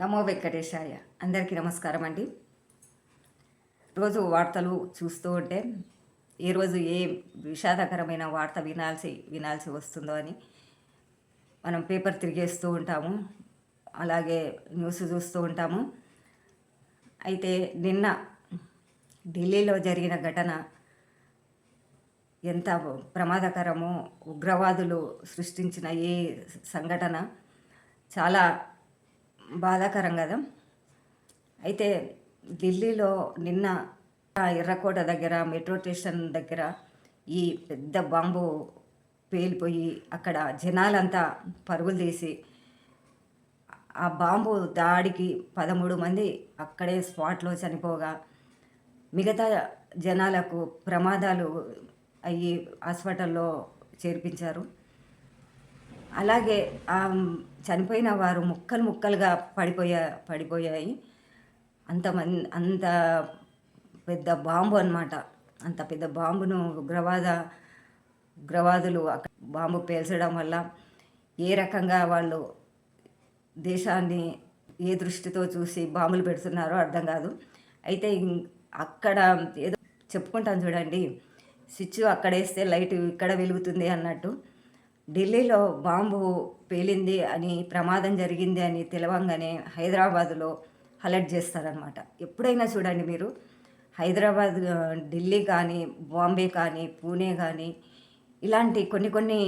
నమో వెంకటేశాయ. అందరికీ నమస్కారం అండి. రోజు వార్తలు చూస్తూ ఉంటే ఏ రోజు ఏ విషాదకరమైన వార్త వినాల్సి వినాల్సి వస్తుందో అని మనం పేపర్ తిరిగేస్తూ ఉంటాము. అలాగే న్యూస్ చూస్తూ ఉంటాము. అయితే నిన్న ఢిల్లీలో జరిగిన ఘటన ఎంత ప్రమాదకరమో ఉగ్రవాదులు సృష్టించిన ఈ సంఘటన చాలా బాధాకరం కదా. అయితే ఢిల్లీలో నిన్న ఎర్రకోట దగ్గర మెట్రో స్టేషన్ దగ్గర ఈ పెద్ద బాంబు పేలిపోయి అక్కడ జనాలంతా పరుగులు తీసి ఆ బాంబు దాడికి పదమూడు మంది అక్కడే స్పాట్లో చనిపోగా మిగతా జనాలకు ప్రమాదాలు అయ్యి హాస్పిటల్లో చేర్పించారు. అలాగే చనిపోయిన వారు ముక్కలు ముక్కలుగా పడిపోయా పడిపోయాయి. అంతమంది అంత పెద్ద బాంబు అన్నమాట. అంత పెద్ద బాంబును ఉగ్రవాద ఉగ్రవాదులు అక్కడ బాంబు పేల్చడం వల్ల ఏ రకంగా వాళ్ళు దేశాన్ని ఏ దృష్టితో చూసి బాంబులు పెడుతున్నారో అర్థం కాదు. అయితే అక్కడ ఏదో చెప్పుకుంటాం చూడండి. స్విచ్ అక్కడ వేస్తే లైట్ ఇక్కడ వెలుగుతుంది అన్నట్టు. ఢిల్లీలో బాంబు పేలింది అని ప్రమాదం జరిగింది అని తెలవంగానే హైదరాబాదులో అలర్ట్ చేస్తారనమాట ఎప్పుడైనా చూడండి మీరు హైదరాబాద్ ఢిల్లీ కానీ బాంబే కానీ పూణే కానీ ఇలాంటి కొన్ని కొన్ని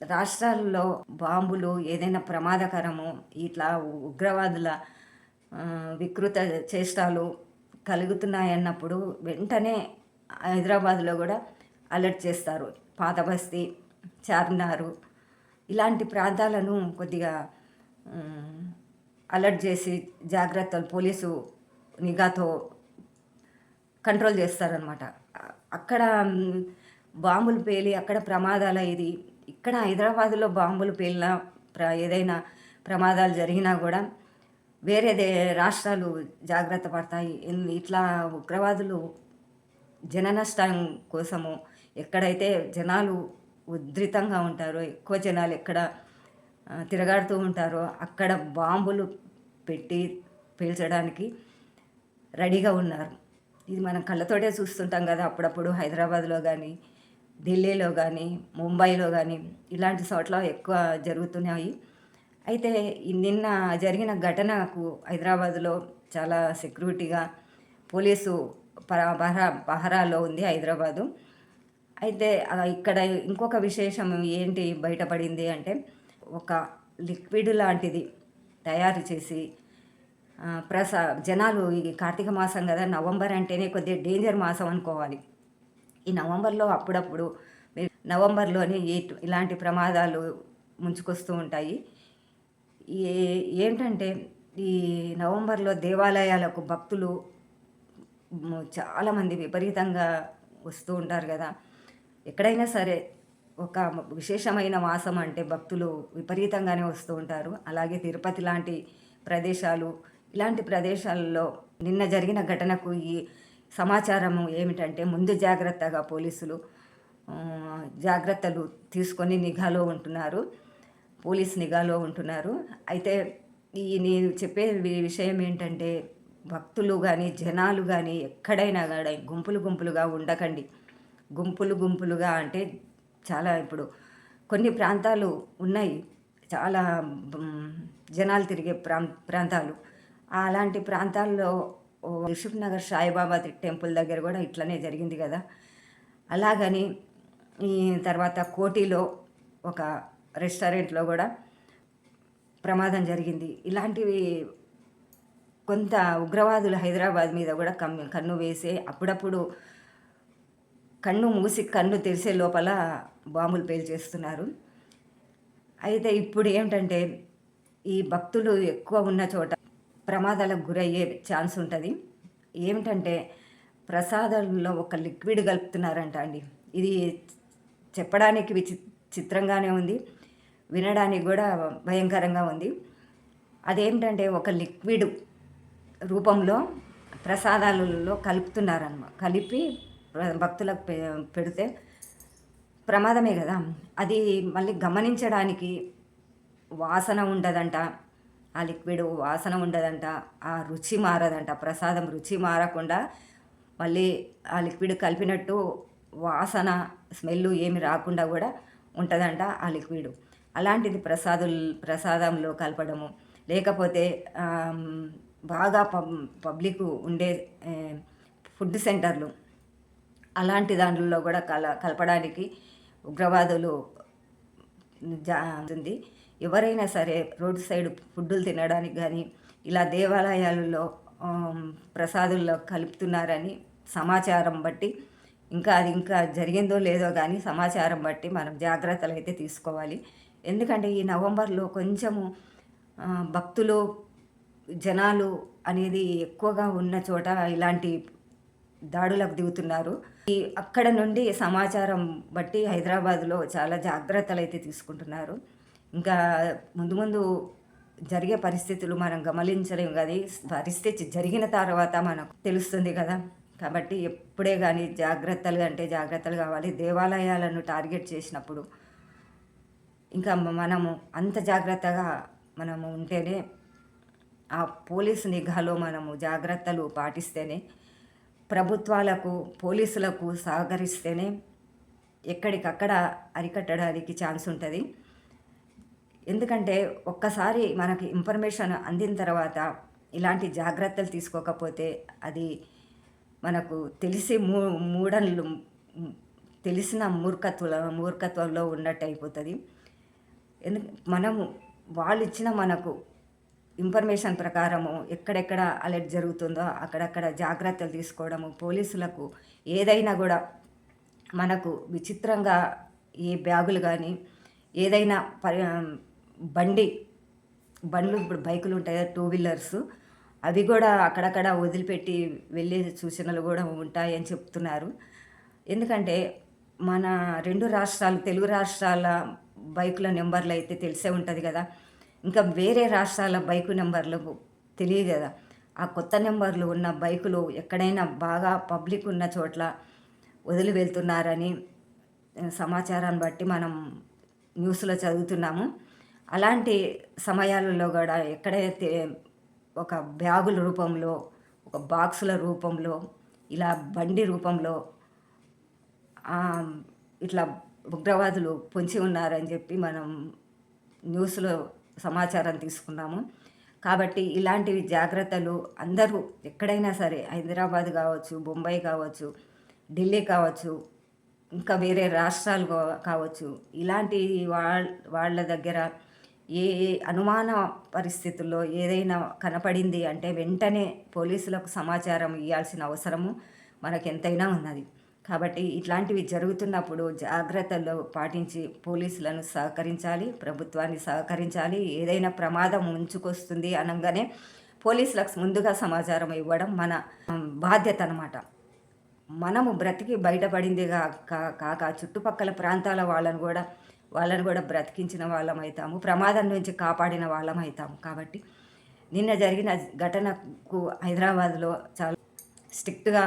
రాష్ట్రాల్లో బాంబులు ఏదైనా ప్రమాదకరము ఇట్లా ఉగ్రవాదుల వికృత చేష్టాలు కలుగుతున్నాయన్నప్పుడు వెంటనే హైదరాబాద్లో కూడా అలర్ట్ చేస్తారు. పాత బస్తీ చార్మినారు ఇలాంటి ప్రాంతాలను కొద్దిగా అలర్ట్ చేసి జాగ్రత్తలు పోలీసు నిఘాతో కంట్రోల్ చేస్తారనమాట అక్కడ బాంబులు పేలి అక్కడ ప్రమాదాలు ఇది ఇక్కడ హైదరాబాదులో బాంబులు పేలిన ప్ర ఏదైనా ప్రమాదాలు జరిగినా కూడా వేరే రాష్ట్రాలు జాగ్రత్త పడతాయి. ఇట్లా ఉగ్రవాదులు జన నష్టం కోసము ఎక్కడైతే జనాలు ఉధృతంగా ఉంటారో. ఎక్కువ జనాలు ఎక్కడ తిరగాడుతూ ఉంటారో అక్కడ బాంబులు పెట్టి పేల్చడానికి రెడీగా ఉన్నారు. ఇది మనం కళ్ళతోటే చూస్తుంటాం కదా అప్పుడప్పుడు హైదరాబాద్లో కానీ ఢిల్లీలో కానీ ముంబైలో కానీ ఇలాంటి చోట్ల ఎక్కువ జరుగుతున్నాయి. అయితే నిన్న జరిగిన ఘటనకు హైదరాబాద్లో చాలా సెక్యూరిటీగా పోలీసు పరా పహరా పహరాలో ఉంది హైదరాబాదు. అయితే ఇక్కడ ఇంకొక విశేషం ఏంటి బయటపడింది అంటే ఒక లిక్విడ్ లాంటిది తయారు చేసి ప్రసా జనాలు ఈ కార్తీక మాసం కదా నవంబర్ అంటేనే కొద్దిగా డేంజర్ మాసం అనుకోవాలి. ఈ నవంబర్లో అప్పుడప్పుడు నవంబర్లోనే ఇలాంటి ప్రమాదాలు ముంచుకొస్తూ ఉంటాయి. ఏంటంటే ఈ నవంబర్లో దేవాలయాలకు భక్తులు చాలామంది విపరీతంగా వస్తూ ఉంటారు కదా. ఎక్కడైనా సరే ఒక విశేషమైన మాసం అంటే భక్తులు విపరీతంగానే వస్తూ ఉంటారు. అలాగే తిరుపతి లాంటి ప్రదేశాలు ఇలాంటి ప్రదేశాల్లో నిన్న జరిగిన ఘటనకు ఈ సమాచారము ఏమిటంటే ముందు జాగ్రత్తగా పోలీసులు జాగ్రత్తలు తీసుకొని నిఘాలో ఉంటున్నారు. పోలీస్ నిఘాలో ఉంటున్నారు. అయితే ఈ నేను చెప్పే విషయం ఏంటంటే భక్తులు కానీ జనాలు కానీ ఎక్కడైనా కానీ గుంపులు గుంపులుగా ఉండకండి. గుంపులు గుంపులుగా అంటే చాలా ఇప్పుడు కొన్ని ప్రాంతాలు ఉన్నాయి. చాలా జనాలు తిరిగే ప్రాం ప్రాంతాలు. అలాంటి ప్రాంతాల్లో ఓ నగర్ సాయిబాబా టెంపుల్ దగ్గర కూడా ఇట్లనే జరిగింది కదా. అలాగని ఈ తర్వాత కోటిలో ఒక రెస్టారెంట్లో కూడా ప్రమాదం జరిగింది. ఇలాంటివి కొంత ఉగ్రవాదులు హైదరాబాద్ మీద కూడా కమ్ కన్ను వేసే అప్పుడప్పుడు కన్ను మూసి కన్ను తెరిసే లోపల బాంబులు పేల్చేస్తున్నారు. అయితే ఇప్పుడు ఏమిటంటే ఈ భక్తులు ఎక్కువ ఉన్న చోట ప్రమాదాలకు గురయ్యే ఛాన్స్ ఉంటుంది. ఏమిటంటే ప్రసాదంలో ఒక లిక్విడ్ కలుపుతున్నారంట అండి. ఇది చెప్పడానికి విచి చిత్రంగానే ఉంది. వినడానికి కూడా భయంకరంగా ఉంది. అదేమిటంటే ఒక లిక్విడ్ రూపంలో ప్రసాదాలలో కలుపుతున్నారన్నమాట కలిపి భక్తులకు పె- పెడితే ప్రమాదమే కదా. అది మళ్ళీ గమనించడానికి వాసన ఉండదంట. ఆ లిక్విడ్ వాసన ఉండదంట. ఆ రుచి మారదంట. ప్రసాదం రుచి మారకుండా మళ్ళీ ఆ లిక్విడ్ కలిపినట్టు వాసన స్మెల్ ఏమి రాకుండా కూడా ఉంటుందంట ఆ లిక్విడ్. అలాంటిది ప్రసాదు ప్రసాదంలో కలపడము. లేకపోతే బాగా పబ్ పబ్లిక్ ఉండే ఫుడ్ సెంటర్లు అలాంటి దాంట్లో కూడా కల కలపడానికి ఉగ్రవాదులు జా ఉంది ఎవరైనా సరే రోడ్డు సైడ్ ఫుడ్డులు తినడానికి కానీ ఇలా దేవాలయాలలో ప్రసాదుల్లో కలుపుతున్నారని సమాచారం బట్టి ఇంకా అది ఇంకా జరిగిందో లేదో కానీ సమాచారం బట్టి మనం జాగ్రత్తలు అయితే తీసుకోవాలి. ఎందుకంటే ఈ నవంబర్లో కొంచెము భక్తులు జనాలు అనేది ఎక్కువగా ఉన్న చోట ఇలాంటి దాడులకు దిగుతున్నారు. అక్కడ నుండి సమాచారం బట్టి హైదరాబాద్లో చాలా జాగ్రత్తలు అయితే తీసుకుంటున్నారు. ఇంకా ముందు ముందు జరిగే పరిస్థితులు మనం గమనించలేము కదా. పరిస్థితి జరిగిన తర్వాత మనకు తెలుస్తుంది కదా. కాబట్టి ఎప్పుడే కానీ జాగ్రత్తలు అంటే జాగ్రత్తలు కావాలి. దేవాలయాలను టార్గెట్ చేసినప్పుడు ఇంకా మనము అంత జాగ్రత్తగా మనము ఉంటేనే ఆ పోలీసు నిఘాలో మనము జాగ్రత్తలు పాటిస్తేనే ప్రభుత్వాలకు పోలీసులకు సహకరిస్తేనే ఎక్కడికక్కడ అరికట్టడానికి ఛాన్స్ ఉంటుంది. ఎందుకంటే ఒక్కసారి మనకి ఇన్ఫర్మేషన్ అందిన తర్వాత ఇలాంటి జాగ్రత్తలు తీసుకోకపోతే అది మనకు తెలిసి మూ మూడన్లు తెలిసిన మూర్ఖత్వ మూర్ఖత్వంలో ఉన్నట్టు అయిపోతుంది ఎందుకు మనము వాళ్ళు ఇచ్చిన మనకు ఇన్ఫర్మేషన్ ప్రకారము ఎక్కడెక్కడ అలర్ట్ జరుగుతుందో అక్కడక్కడ జాగ్రత్తలు తీసుకోవడము పోలీసులకు ఏదైనా కూడా మనకు విచిత్రంగా ఏ బ్యాగులు కానీ ఏదైనా పరి బండి బండ్లు ఇప్పుడు బైకులు ఉంటాయి కదా, టూ వీలర్స్ అవి కూడా అక్కడక్కడ వదిలిపెట్టి వెళ్ళే సూచనలు కూడా ఉంటాయని చెప్తున్నారు. ఎందుకంటే మన రెండు రాష్ట్రాలు తెలుగు రాష్ట్రాల బైకుల నెంబర్లు అయితే తెలిసే ఉంటుంది కదా ఇంకా వేరే రాష్ట్రాల బైకు నెంబర్లు తెలియదు కదా. ఆ కొత్త నెంబర్లు ఉన్న బైకులు ఎక్కడైనా బాగా పబ్లిక్ ఉన్న చోట్ల వదిలి వెళ్తున్నారని సమాచారాన్ని బట్టి మనం న్యూస్లో చదువుతున్నాము. అలాంటి సమయాలలో కూడా ఎక్కడైతే ఒక బ్యాగుల రూపంలో ఒక బాక్సుల రూపంలో ఇలా బండి రూపంలో ఇట్లా ఉగ్రవాదులు పొంచి ఉన్నారని చెప్పి మనం న్యూస్లో సమాచారం తీసుకున్నాము. కాబట్టి ఇలాంటివి జాగ్రత్తలు అందరూ ఎక్కడైనా సరే హైదరాబాద్ కావచ్చు బొంబాయి కావచ్చు ఢిల్లీ కావచ్చు ఇంకా వేరే రాష్ట్రాలు కావచ్చు. ఇలాంటి వాళ్ళ వాళ్ళ దగ్గర ఏ ఏ అనుమాన పరిస్థితుల్లో ఏదైనా కనపడింది అంటే వెంటనే పోలీసులకు సమాచారం ఇవ్వాల్సిన అవసరము మనకు ఎంతైనా ఉన్నది. కాబట్టి ఇట్లాంటివి జరుగుతున్నప్పుడు జాగ్రత్తలు పాటించి పోలీసులను సహకరించాలి ప్రభుత్వాన్ని సహకరించాలి. ఏదైనా ప్రమాదం ఉంచుకొస్తుంది అనగానే పోలీసులకు ముందుగా సమాచారం ఇవ్వడం మన బాధ్యత అనమాట మనము బ్రతికి బయటపడింది కా- కా- కాక చుట్టుపక్కల ప్రాంతాల వాళ్ళను కూడా వాళ్ళని కూడా బ్రతికించిన వాళ్ళం అవుతాము ప్రమాదం నుంచి కాపాడిన వాళ్ళం అవుతాము కాబట్టి నిన్న జరిగిన ఘటనకు హైదరాబాద్లో చాలా స్ట్రిక్ట్గా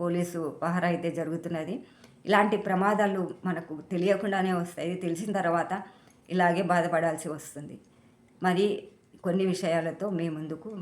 పోలీసు పహరా అయితే జరుగుతున్నది. ఇలాంటి ప్రమాదాలు మనకు తెలియకుండానే వస్తాయి. తెలిసిన తర్వాత ఇలాగే బాధపడాల్సి వస్తుంది. మరి కొన్ని విషయాలతో మీ ముందుకు